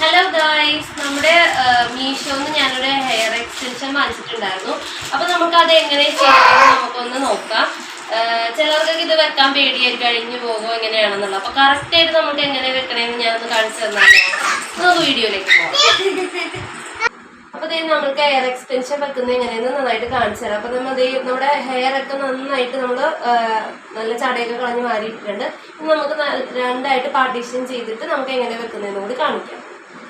Hello guys നമ്മുടെ മീഷോന്ന് ഞാനൊരു hair extension വാങ്ങിച്ചിട്ടുണ്ടായിരുന്നു. അപ്പൊ നമുക്ക് അത് എങ്ങനെ ചെയ്യാമെന്ന് നമുക്കൊന്ന് നോക്കാം. ചിലർക്കൊക്കെ ഇത് വെക്കാൻ പേടിയായിട്ട് കഴിഞ്ഞു പോകുമോ എങ്ങനെയാണെന്നുള്ളത്. അപ്പൊ കറക്റ്റ് ആയിട്ട് നമുക്ക് എങ്ങനെ വെക്കണമെന്ന് ഞാനൊന്ന് കാണിച്ചു തന്നാലോ? നമുക്ക് വീഡിയോയിലേക്ക് അപ്പൊ ഇതേ നമ്മൾക്ക് ഹെയർ എക്സ്റ്റൻഷൻ വെക്കുന്നത് എങ്ങനെയെന്ന് നന്നായിട്ട് കാണിച്ചു തരാം. അപ്പൊ നമ്മൾ നമ്മുടെ ഹെയർ ഒക്കെ നന്നായിട്ട് നമ്മൾ നല്ല ചടയൊക്കെ കളഞ്ഞ് മാറിയിട്ടുണ്ട് നമുക്ക് രണ്ടായിട്ട് പാർട്ടീഷൻ ചെയ്തിട്ട് നമുക്ക് എങ്ങനെ വെക്കുന്നതെന്ന് കൂടി കാണിക്കാം.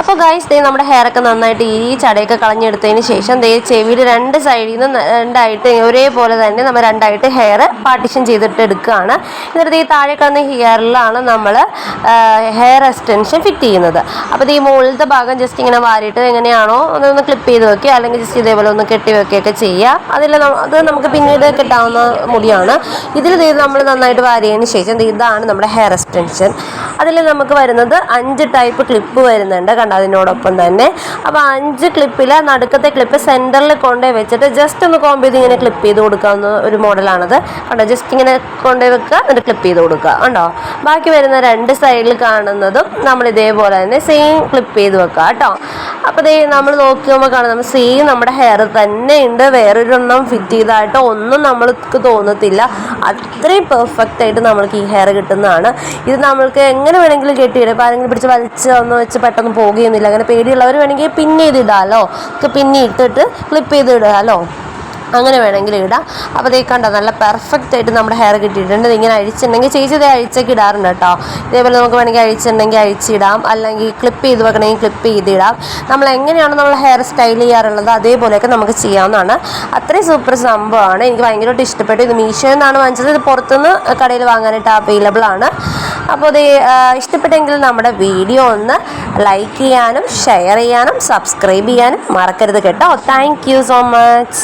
അപ്പോൾ ഗൈസ് ദേ നമ്മുടെ ഹെയറൊക്കെ നന്നായിട്ട് ഈ ചടയൊക്കെ കളഞ്ഞെടുത്തതിന് ശേഷം ദേ ചെവിയുടെ രണ്ട് സൈഡിൽ നിന്ന് രണ്ടായിട്ട് ഒരേപോലെ തന്നെ നമ്മൾ രണ്ടായിട്ട് ഹെയർ പാർട്ടിഷൻ ചെയ്തിട്ട് എടുക്കുകയാണ് എന്നിട്ട് ഈ താഴെ കിടന്ന ഹെയറിലാണ് നമ്മൾ ഹെയർ എക്സ്റ്റൻഷൻ ഫിറ്റ് ചെയ്യുന്നത്. അപ്പോൾ ഈ മുകളിലത്തെ ഭാഗം ജസ്റ്റ് ഇങ്ങനെ വാരിയിട്ട് എങ്ങനെയാണോ അതൊന്ന് ക്ലിപ്പ് ചെയ്ത് വെക്കുക അല്ലെങ്കിൽ ജസ്റ്റ് ഇതേപോലെ ഒന്ന് കെട്ടി വെക്കുകയൊക്കെ ചെയ്യുക. അതിൽ അത് നമുക്ക് പിന്നീട് കിട്ടാവുന്ന മുടിയാണ്. ഇതിൽ ഇത് നമ്മൾ നന്നായിട്ട് വാരിയതിന് ശേഷം ഇതാണ് നമ്മുടെ ഹെയർ എക്സ്റ്റൻഷൻ അതിൽ നമുക്ക് വരുന്നത് അഞ്ച് ടൈപ്പ് ക്ലിപ്പ് വരുന്നുണ്ട്. കണ്ടോ അതിനോടൊപ്പം തന്നെ. അപ്പോൾ അഞ്ച് ക്ലിപ്പിൽ നടുക്കത്തെ ക്ലിപ്പ് സെന്ററിൽ കൊണ്ടുപോയി വെച്ചിട്ട് ജസ്റ്റ് ഒന്ന് കോമ്പ് ചെയ്ത് ഇങ്ങനെ ക്ലിപ്പ് ചെയ്ത് കൊടുക്കാവുന്ന ഒരു മോഡലാണത് കണ്ടോ? ജസ്റ്റ് ഇങ്ങനെ കൊണ്ടുപോയി വെക്കുക എന്നിട്ട് ക്ലിപ്പ് ചെയ്ത് കൊടുക്കുക. കണ്ടോ? ബാക്കി വരുന്ന രണ്ട് സൈഡിൽ കാണുന്നതും നമ്മൾ ഇതേപോലെ തന്നെ സെയിം ക്ലിപ്പ് ചെയ്ത് വെക്കുക കേട്ടോ. അപ്പോൾ ദേ നമ്മൾ നോക്കി നോക്കുമ്പോൾ കാണാം നമ്മൾ സെയിം നമ്മുടെ ഹെയർ തന്നെ ഉണ്ട്. വേറൊരെണ്ണം ഫിറ്റ് ചെയ്തായിട്ട് ഒന്നും നമ്മൾക്ക് തോന്നത്തില്ല. അത്രയും പെർഫെക്റ്റ് ആയിട്ട് നമ്മൾക്ക് ഈ ഹെയർ കിട്ടുന്നതാണ്. ഇത് നമ്മൾക്ക് എങ്ങനെ വേണമെങ്കിലും കെട്ടിയിടാം. ഇപ്പോൾ ആരെങ്കിലും പിടിച്ച് വലിച്ച് ഒന്ന് വെച്ച് പെട്ടെന്ന് പോകുകയൊന്നുമില്ല. അങ്ങനെ പേടിയുള്ളവർ വേണമെങ്കിൽ പിന്നെ ചെയ്ത് ഒക്കെ പിന്നെ ഇട്ടിട്ട് ക്ലിപ്പ് ചെയ്ത് ഇടാമല്ലോ അങ്ങനെ വേണമെങ്കിൽ ഇടാം. അപ്പോൾ ദേ കണ്ടോ നല്ല പെർഫെക്റ്റ് ആയിട്ട് നമ്മുടെ ഹെയർ കിട്ടിയിട്ടുണ്ട്. ഇത് ഇങ്ങനെ അഴിച്ചിട്ടുണ്ടെങ്കിൽ ചേച്ചി ഇതേ അഴിച്ചൊക്കെ ഇടാറുണ്ട് കേട്ടോ. ഇതേപോലെ നമുക്ക് വേണമെങ്കിൽ അഴിച്ചിട്ടുണ്ടെങ്കിൽ അഴിച്ചിടാം. അല്ലെങ്കിൽ ക്ലിപ്പ് ചെയ്ത് വെക്കണമെങ്കിൽ ക്ലിപ്പ് ചെയ്തിടാം. നമ്മൾ എങ്ങനെയാണ് നമ്മൾ ഹെയർ സ്റ്റൈൽ ചെയ്യാറുള്ളത് അതേപോലെയൊക്കെ നമുക്ക് ചെയ്യാവുന്നതാണ്. അത്രയും സൂപ്പർ സംഭവമാണ്. എനിക്ക് ഭയങ്കരമായിട്ട് ഇഷ്ടപ്പെട്ടു. ഇത് മീഷോ എന്നാണ് വാങ്ങിച്ചത്. ഇത് പുറത്തുനിന്ന് കടയിൽ വാങ്ങാനായിട്ട് അവൈലബിൾ ആണ്. അപ്പോൾ ഇത് ഇഷ്ടപ്പെട്ടെങ്കിൽ നമ്മുടെ വീഡിയോ ഒന്ന് ലൈക്ക് ചെയ്യാനും ഷെയർ ചെയ്യാനും സബ്സ്ക്രൈബ് ചെയ്യാനും മറക്കരുത് കേട്ടോ. Thank so much